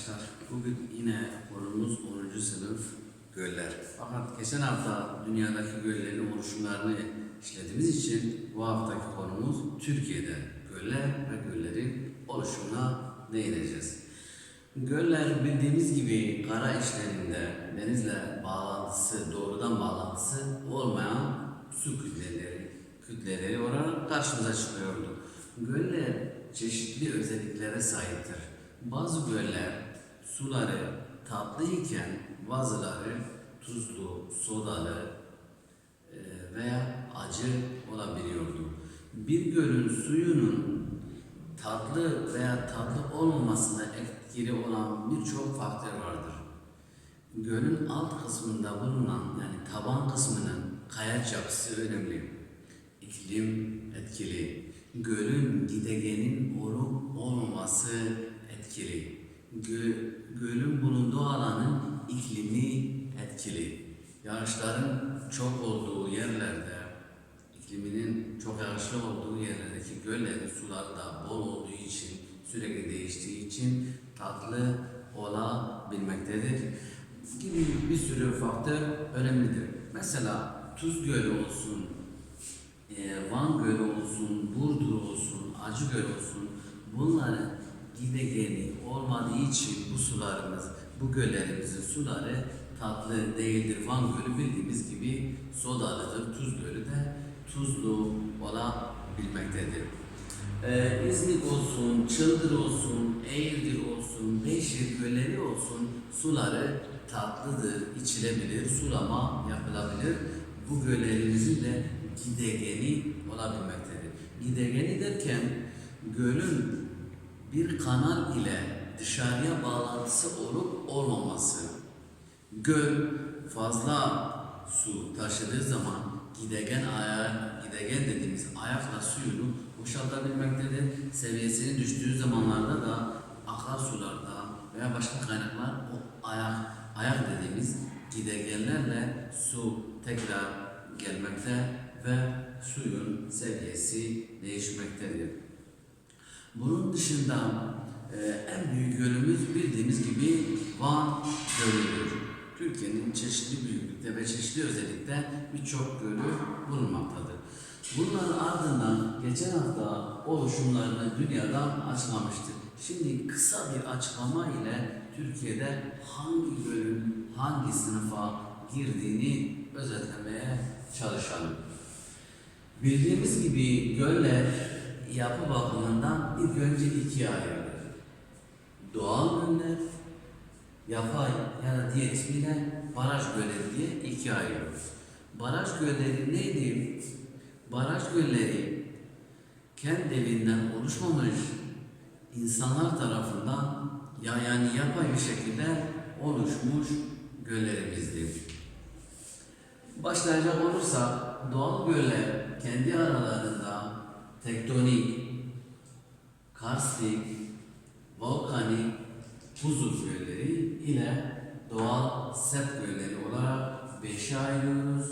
arkadaşlar. Bugün yine konumuz 10. sınıf göller. Fakat geçen hafta dünyadaki göllerin oluşumlarını işlediğimiz için bu haftaki konumuz Türkiye'de göller ve göllerin oluşumuna değineceğiz. Göller bildiğimiz gibi kara işlerinde denizle bağlantısı, doğrudan bağlantısı olmayan su kütleleri, kütleleri olarak karşımıza çıkıyordu. Göller çeşitli özelliklere sahiptir. Bazı göller suları tatlı iken bazıları tuzlu, sodalı e, veya acı olabiliyordu. Bir gölün suyunun tatlı veya tatlı olmamasına etkili olan birçok faktör vardır. Gölün alt kısmında bulunan yani taban kısmının kayaç yapısı önemli. İklim etkili. Gölün gidegenin olup olmaması etkili. Gö- gölün bulunduğu alanın iklimi etkili. Yağışların çok olduğu yerlerde, ikliminin çok yağışlı olduğu yerlerdeki göllerin suları da bol olduğu için, sürekli değiştiği için tatlı olabilmektedir. Gibi bir sürü faktör önemlidir. Mesela Tuz Gölü olsun, e, Van Gölü olsun, Burdur olsun, Acı Göl olsun bunların gidegeni olmadığı için bu sularımız, bu göllerimizin suları tatlı değildir. Van Gölü bildiğimiz gibi sodalıdır. Tuz Gölü de tuzlu olabilmektedir. Ee, İzmir olsun, Çıldır olsun, Eğirdir olsun, Beşir gölleri olsun suları tatlıdır, içilebilir, sulama yapılabilir. Bu göllerimizin de gidegeni olabilmektedir. Gidegeni derken gölün bir kanal ile dışarıya bağlantısı olup olmaması. Göl fazla su taşıdığı zaman gidegen ayağı, gidegen dediğimiz ayakla suyunu boşaltabilmektedir. Seviyesinin düştüğü zamanlarda da akarsularda veya başka kaynaklar o ayak, ayak dediğimiz gidegenlerle su tekrar gelmekte ve suyun seviyesi değişmektedir. Bunun dışında e, en büyük gölümüz bildiğimiz gibi Van Gölü'dür. Türkiye'nin çeşitli büyüklükte ve çeşitli özellikte birçok gölü bulunmaktadır. Bunların ardından geçen hafta oluşumlarını dünyadan açıklamıştık. Şimdi kısa bir açıklama ile Türkiye'de hangi gölün hangi sınıfa girdiğini özetlemeye çalışalım. Bildiğimiz gibi göller yapı bakımından ilk önce ikiye ayrılır. Doğal göller, yapay ya da diğer baraj gölleri diye ikiye ayrılır. Baraj gölleri neydi? Baraj gölleri kendiliğinden oluşmamış insanlar tarafından ya yani yapay bir şekilde oluşmuş göllerimizdir. Başlayacak olursak doğal göller kendi aralarında tektonik, karstik, volkanik, buzul gölleri ile doğal sep gölleri olarak beşe ayırıyoruz.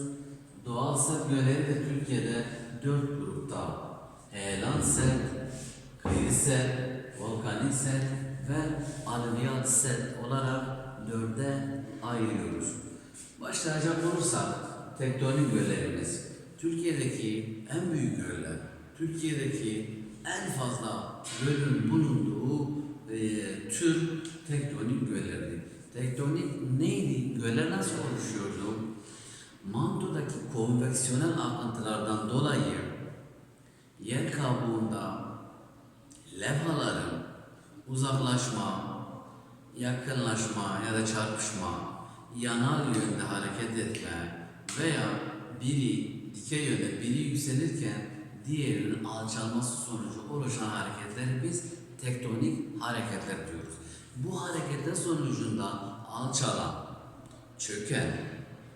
Doğal sep gölleri de Türkiye'de dört grupta. Heyelan sep, kıyı sep, volkanik sep ve alüvyal sep olarak dörde ayırıyoruz. Başlayacak olursak tektonik göllerimiz. Türkiye'deki en büyük göller, Türkiye'deki en fazla gölün bulunduğu e, tür tektonik göllerdi. Tektonik neydi? Göller nasıl oluşuyordu? Mantodaki konveksiyonel akıntılardan dolayı yer kabuğunda levhaların uzaklaşma, yakınlaşma ya da çarpışma, yanal yönde hareket etme veya biri dikey yönde biri yükselirken diğerinin alçalması sonucu oluşan hareketleri biz tektonik hareketler diyoruz. Bu hareketler sonucunda alçalan, çöken,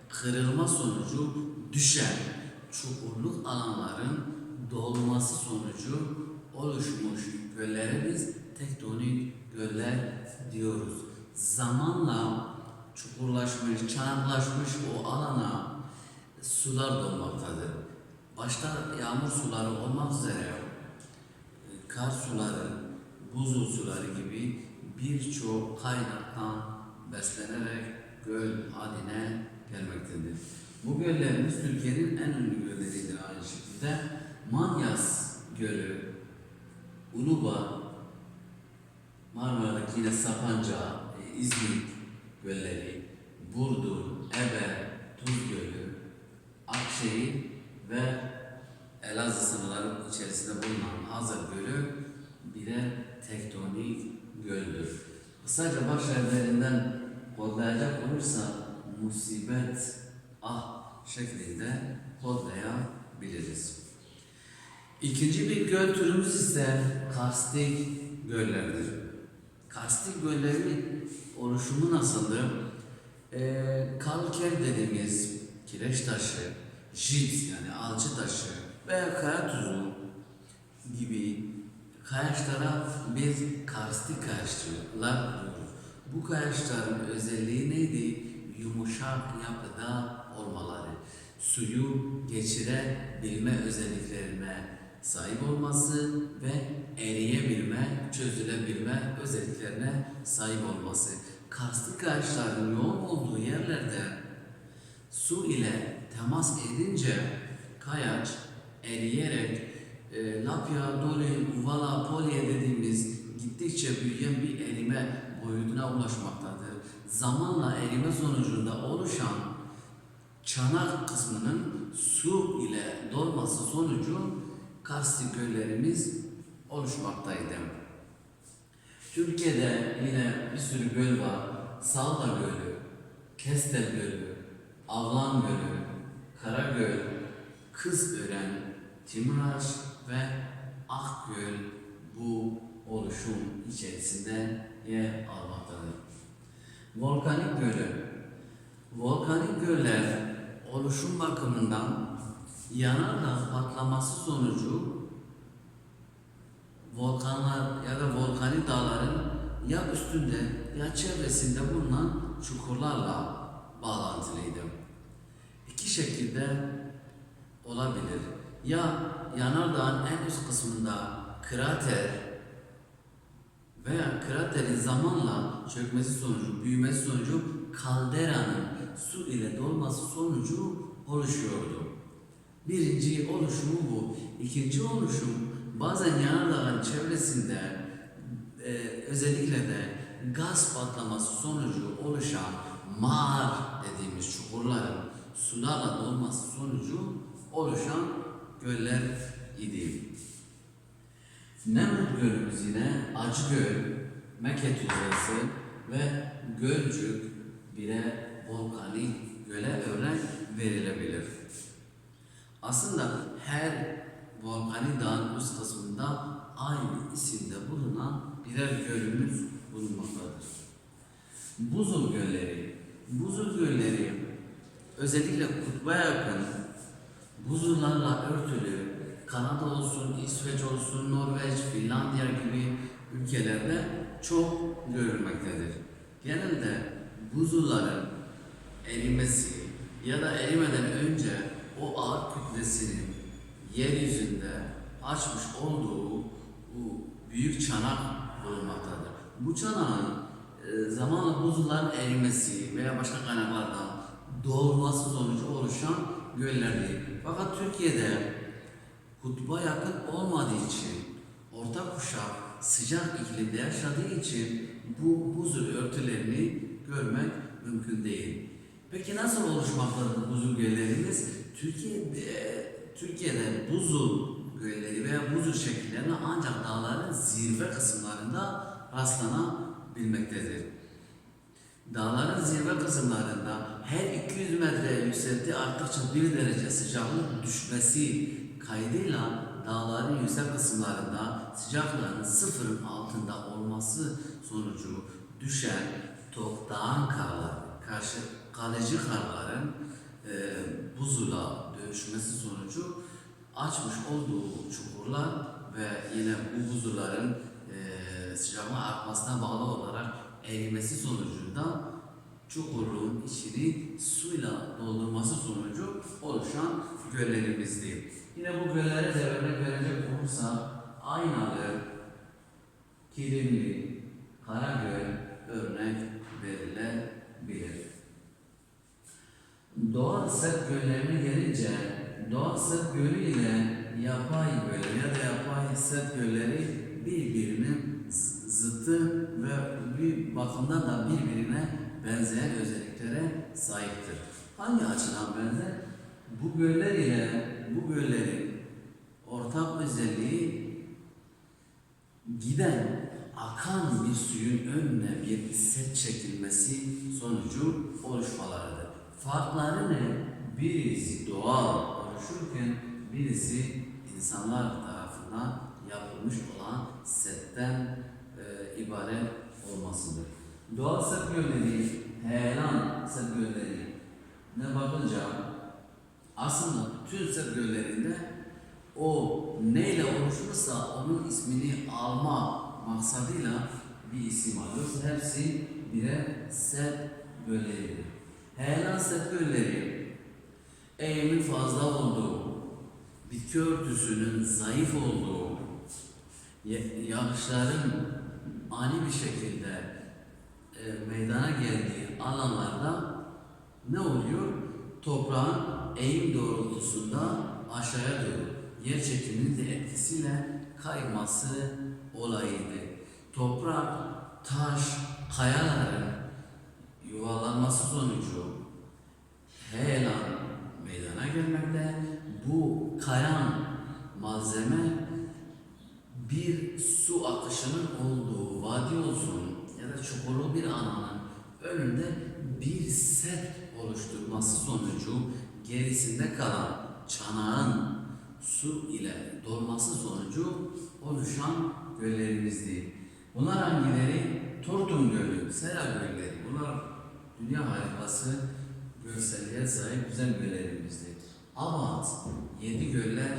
kırılma sonucu düşen çukurluk alanların dolması sonucu oluşmuş göllere biz tektonik göller diyoruz. Zamanla çukurlaşmış, çanaklaşmış o alana sular dolmaktadır. Başta yağmur suları olmak üzere e, kar suları, buzul suları gibi bir birçok kaynaktan beslenerek göl haline gelmektedir. Bu göllerimiz Türkiye'nin en ünlü gölleridir aynı şekilde. Manyas Gölü, Uluba, Marmara'daki yine Sapanca, e, İzmit gölleri, Burdur, Ebe, Tuz Gölü, Akşehir ve Elazığ sınırları içerisinde bulunan Hazır Gölü birer tektonik göldür. Kısaca baş harflerinden kodlayacak olursa musibet ah şeklinde kodlayabiliriz. İkinci bir göl türümüz ise karstik göllerdir. Karstik göllerin oluşumu nasıldır? Ee, kalker dediğimiz kireç taşı, jit yani alçı taşı veya kaya tuzu gibi kayaçlara biz karstik kayaçlar diyoruz. Bu kayaçların özelliği neydi? Yumuşak yapıda olmaları, suyu geçirebilme özelliklerine sahip olması ve eriyebilme, çözülebilme özelliklerine sahip olması. Karstik kayaçların yoğun olduğu yerlerde su ile temas edince kayaç eriyerek e, lapya, dolin, uvala, polye dediğimiz gittikçe büyüyen bir erime boyutuna ulaşmaktadır. Zamanla erime sonucunda oluşan çanak kısmının su ile dolması sonucu karstik göllerimiz oluşmaktaydı. Türkiye'de yine bir sürü göl var. Salda Gölü, Kestel Gölü, Avlan Gölü, Karagöl, Kızören, Timraş ve Akgöl bu oluşum içerisinde yer almaktadır. Volkanik Gölü Volkanik göller oluşum bakımından yanardağ patlaması sonucu volkanlar ya da volkanik dağların ya üstünde ya çevresinde bulunan çukurlarla bağlantılıydı. İki şekilde olabilir. Ya yanardağın en üst kısmında krater veya kraterin zamanla çökmesi sonucu, büyümesi sonucu kalderanın su ile dolması sonucu oluşuyordu. Birinci oluşumu bu. İkinci oluşum bazen yanardağın çevresinde e, özellikle de gaz patlaması sonucu oluşan mağar dediğimiz çukurların sularla dolması sonucu oluşan göller idi. Nemrut Gölümüz yine Acıgöl, Meke Tuzlası ve Gölcük bire volkanik göle örnek verilebilir. Aslında her volkanik dağın üst kısmında aynı isimde bulunan birer gölümüz bulunmaktadır. Buzul gölleri. Buzul gölleri özellikle kutba yakın buzullarla örtülü Kanada olsun, İsveç olsun, Norveç, Finlandiya gibi ülkelerde çok görülmektedir. Genelde buzulların erimesi ya da erimeden önce o ağır kütlesinin yeryüzünde açmış olduğu bu büyük çanak bulunmaktadır. Bu çanağın e, zamanla buzulların erimesi veya başka kaynaklardan doğurması sonucu oluşan göllerdir. Fakat Türkiye'de kutba yakın olmadığı için orta kuşak sıcak iklimde yaşadığı için bu buzul örtülerini görmek mümkün değil. Peki nasıl oluşmaktadır buzul göllerimiz? Türkiye'de Türkiye'de buzul gölleri veya buzul şekillerine ancak dağların zirve kısımlarında rastlanabilmektedir. Dağların zirve kısımlarında her 200 metre yükselti arttıkça 1 derece sıcaklık düşmesi kaydıyla dağların yüksek kısımlarında sıcaklığın sıfırın altında olması sonucu düşen toprağın karlar, karşı kalıcı karların e, buzula dönüşmesi sonucu açmış olduğu çukurlar ve yine bu buzulların e, sıcaklığın artmasına bağlı olarak erimesi sonucunda çukurun içini suyla doldurması sonucu oluşan göllerimizdi. Yine bu göllere de örnek verecek olursak Aynalı, Kilimli, Karagöl örnek verilebilir. Doğal Sırp göllerine gelince Doğal Sırp gölü ile yapay göl ya da yapay Sırp gölleri birbirinin zıttı ve bir bakımdan da birbirine benzeyen özelliklere sahiptir. Hangi açıdan benzer? Bu göller ile bu göllerin ortak özelliği giden akan bir suyun önüne bir set çekilmesi sonucu oluşmalarıdır. Farkları ne? Birisi doğal oluşurken birisi insanlar tarafından yapılmış olan setten e, ibaret olmasıdır. Doğal set gölleri, heyelan set gölleri ne bakınca aslında bütün set göllerinde o neyle oluşmuşsa onun ismini alma maksadıyla bir isim alıyoruz. Hepsi birer set gölleridir. Heyelan set gölleri eğimin fazla olduğu, bitki örtüsünün zayıf olduğu, ya- yağışların ani bir şekilde e, meydana geldiği alanlarda ne oluyor? Toprağın eğim doğrultusunda aşağıya doğru yer çekiminin etkisiyle kayması olayıydı. Toprak, taş, kayaların yuvarlanması sonucu heyelan meydana gelmekte. Bu kayan malzeme bir su akışının olduğu vadi olsun ya da çukurlu bir alanın önünde bir set oluşturması sonucu gerisinde kalan çanağın su ile dolması sonucu oluşan göllerimizdi. Bunlar hangileri? Tortum Gölü, Sera Gölleri. Bunlar dünya harikası görselliğe sahip güzel göllerimizdi. Avat, yedi göller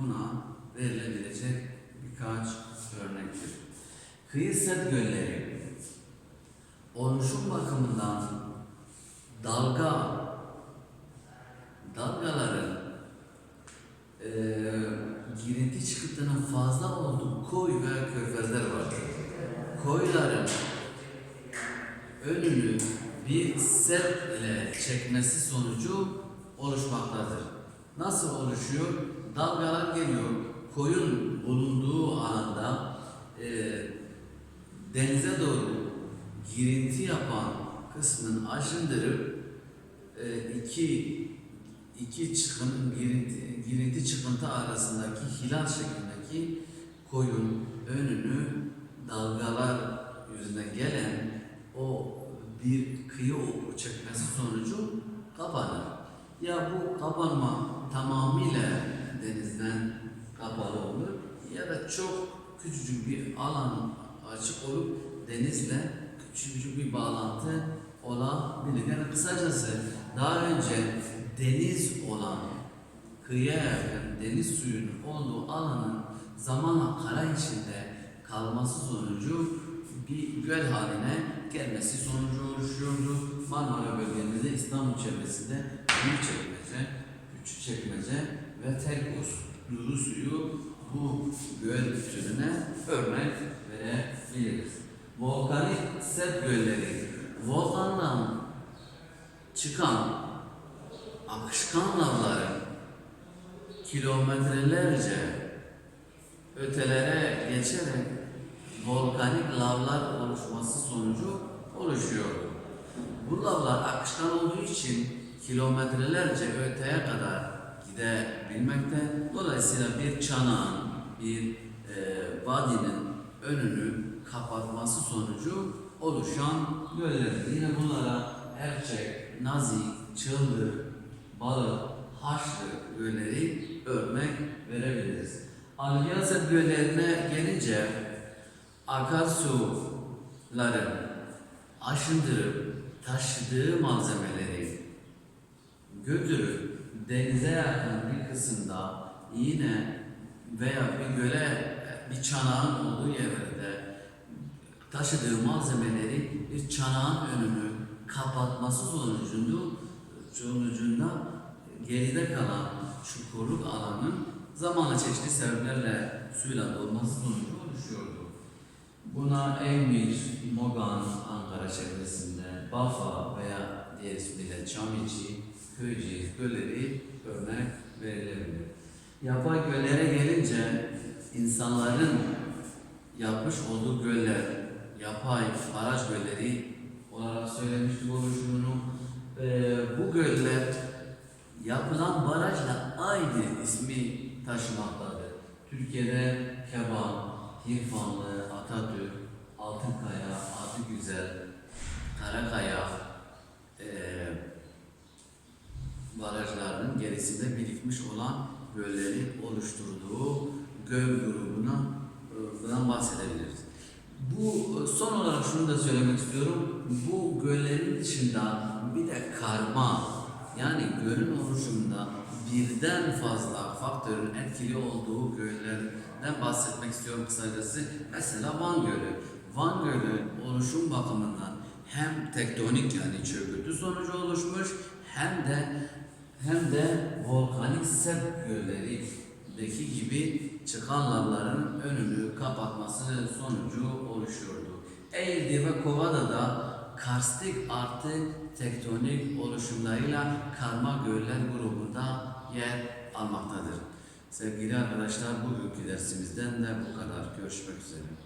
buna verilebilecek birkaç örnektir. Kıyı set gölleri oluşum bakımından dalga dalgaların eee girinti çıkıntının fazla olduğu koy ve körfezler vardır. Koyların önünü bir set ile çekmesi sonucu oluşmaktadır. Nasıl oluşuyor? Dalgalar geliyor. Koyun bulunduğu alanda eee denize doğru girinti yapan kısmını aşındırıp e, iki iki çıkın girinti, girinti çıkıntı arasındaki hilal şeklindeki koyun önünü dalgalar yüzünden gelen o bir kıyı çekmesi sonucu kapanır. Ya bu kapanma tamamıyla denizden kapalı olur ya da çok küçücük bir alan açık olup denizle küçücük bir bağlantı olabilir. Yani kısacası daha önce deniz olan kıyıya yakın deniz suyunun olduğu alanın zamanla kara içinde kalması sonucu bir göl haline gelmesi sonucu oluşuyordu. Marmara bölgemizde İstanbul çevresinde Büyükçekmece, Küçükçekmece ve Terkos duru suyu bu göl türüne örnek verebiliriz. Volkanik set gölleri, volkandan çıkan akışkan lavların kilometrelerce ötelere geçerek volkanik lavlar oluşması sonucu oluşuyor. Bu lavlar akışkan olduğu için kilometrelerce öteye kadar gidebilmekte. Dolayısıyla bir çanağın, bir e, vadinin önünü kapatması sonucu oluşan göllerdir. Yine bunlara Erçek, Nazik, Çıldır, Balık, Haçlı gölleri örnek verebiliriz. Alyaset göllerine gelince akarsuların aşındırıp taşıdığı malzemeleri götürüp denize yakın bir kısımda yine veya bir göle bir çanağın olduğu yerde taşıdığı malzemeleri bir çanağın önünü kapatması sonucunda sonucunda geride kalan çukurluk alanın zamanla çeşitli sebeplerle suyla dolması sonucu oluşuyordu. Buna Emir, Mogan, Ankara çevresinde, Bafa veya diğer ismiyle Çamiçi, Köyceğiz gölleri örnek verilebilir. Yapay göllere gelince insanların yapmış olduğu göller, yapay baraj gölleri olarak söylemiştik oluşumunu. Ee, bu göller yapılan barajla aynı ismi taşımaktadır. Türkiye'de Keban, Hirfanlı, Atatürk, Altınkaya, Adıgüzel, Karakaya eee barajlarının gerisinde birikmiş olan göllerin oluşturduğu göl grubuna e, bahsedebiliriz. Bu e, son olarak şunu da söylemek istiyorum. Bu göllerin dışında bir de karma yani gölün oluşumunda birden fazla faktörün etkili olduğu göllerden bahsetmek istiyorum kısacası. Mesela Van Gölü. Van Gölü oluşum bakımından hem tektonik yani çöküntü sonucu oluşmuş hem de hem de volkanik sep göllerindeki gibi çıkan lavların önünü kapatması sonucu oluşuyordu. Eğirdi ve Kovada da karstik artı tektonik oluşumlarıyla karma göller grubunda yer almaktadır. Sevgili arkadaşlar bugünkü dersimizden de bu kadar. Görüşmek üzere.